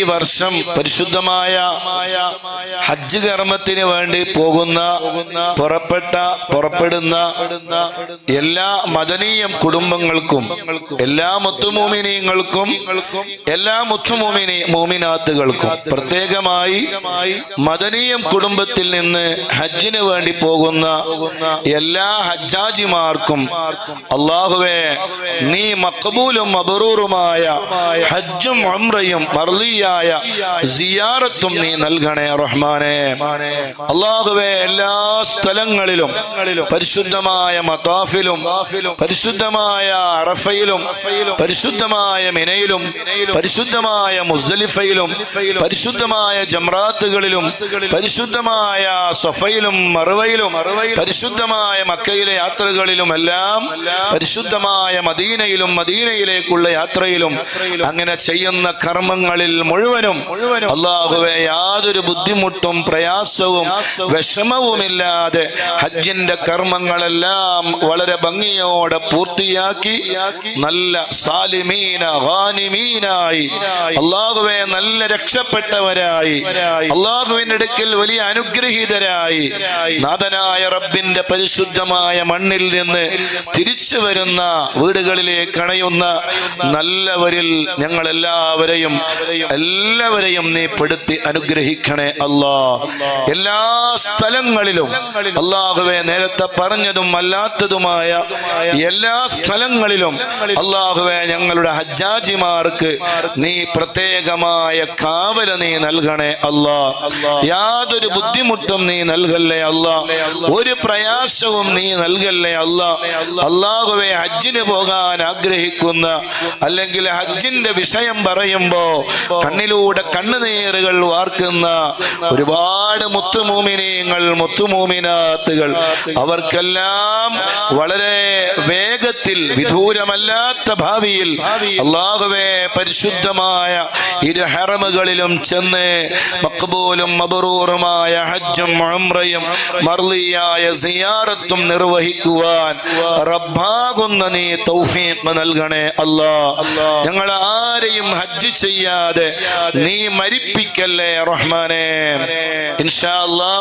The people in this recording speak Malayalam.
ഈ വർഷം പരിശുദ്ധമായ ഹജ്ജ് കർമ്മത്തിന് വേണ്ടി പോകുന്ന പുറപ്പെട്ട പുറപ്പെടുന്ന എല്ലാ മദനീയം കുടുംബങ്ങൾക്കും എല്ലാ മുത്തുമോമിനീയങ്ങൾക്കും എല്ലാ മുത്തുമൂമിനി മൂമിനാത്തുകൾക്കും പ്രത്യേകമായി മദനീയം കുടുംബത്തിൽ നിന്ന് ഹജ്ജിന് വേണ്ടി പോകുന്ന എല്ലാ ഹജ്ജാജിമാർക്കും അള്ളാഹുവേ നീ മക്കബൂലും മബറൂറുമായ ഹജ്ജും അമ്രയും ഉംറയും മർലിയായ സിയാറത്തും നീ നൽകണേ റഹ്മാനെ. അള്ളാഹുവേ എല്ലാ സ്ഥലങ്ങളിലും പരിശുദ്ധമായ മതാഫിലും പരിശുദ്ധമായ അറഫയിലും പരിശുദ്ധമായ മിനയിലും പരിശുദ്ധമായ മുസ്ദലിഫയിലും പരിശുദ്ധമായ ജംറാത്തുകളിലും പരിശുദ്ധമായ സഫയിലും മറുവയിലും പരിശുദ്ധമായ മക്കയിലെ യാത്രകളിലും എല്ലാം പരിശുദ്ധമായ മദീനയിലും മദീനയിലേക്കുള്ള യാത്രയിലും അങ്ങനെ ചെയ്യുന്ന കർമ്മങ്ങളിൽ മുഴുവനും അള്ളാഹുവെ യാതൊരു ബുദ്ധിമുട്ടും പ്രയാസവും വിഷമവുമില്ലാതെ ഹജ്ജിന്റെ കർമ്മങ്ങളെല്ലാം വളരെ ഭംഗിയോടെ പൂർത്തിയാക്കി നല്ല സാലിമീന ഹാനിമീനായി അള്ളാഹുവെ നല്ല രക്ഷപ്പെട്ടവരായി അള്ളാഹുവിന്റെ അടുക്കൽ വലിയ അനുഗ്രഹീതരായി. നാഥനായ റബ്ബിന്റെ പരിശുദ്ധമായ മണ്ണിൽ നിന്ന് തിരിച്ചു വരുന്ന വീടുകളിലേക്ക് അണയുന്ന നല്ലവരിൽ ഞങ്ങൾ എല്ലാവരെയും എല്ലാവരെയും നീ പെടുത്തി അനുഗ്രഹിക്കണേ അല്ലാ. എല്ലാ സ്ഥലങ്ങളിലും അള്ളാഹുവെ നേരത്തെ പറഞ്ഞതും അല്ലാത്തതുമായ എല്ലാ സ്ഥലങ്ങളിലും അള്ളാഹുവെ ഞങ്ങളുടെ ഹജ്ജാജിമാർക്ക് നീ പ്രത്യേകമായ കാവല നീ നൽകണേ അല്ലാ. യാതൊരു ബുദ്ധിമുട്ടും നീ നൽകല്ലേ അല്ലാ. ഒരു പ്രയാസവും നീ നൽകല്ലേ അല്ലാ. അള്ളാഹുവെ ഹജ്ജിന് പോകാൻ ആഗ്രഹിക്കുന്ന അല്ലെങ്കിൽ ഹജ്ജിന്റെ വിഷയം പറയുമ്പോ കണ്ണിലൂടെ കണ്ണുനീറുകൾ വാർക്കുന്ന ഒരുപാട് മുത്തുമൂമിനീയങ്ങൾ മുത്തുമൂമിനാത്തുകൾ. അവർക്കെല്ലാം വളരെ വേഗത്തിൽ വിദൂരമല്ലാത്ത ഭാവിയിൽ അള്ളാഹുവെ പരിശുദ്ധമായ ഇരു ഹറമുകളിലും ചെന്ന് മക്ബൂലും മബറൂറുമായ ഹജ്ജും ഉംറയും മർലിയായ സിയാറത്തും നിർവഹിക്കുവാൻ റബ്ബാകുന്ന നീ തൗഫീഖ് നൽകണേ അല്ലാ. ഞങ്ങൾ ആരെയും ഹജ്ജ് ചെയ്യാതെ നീ മരിപ്പിക്കല്ലേ റഹ്മാനെ? ഇൻഷാ അല്ലാ.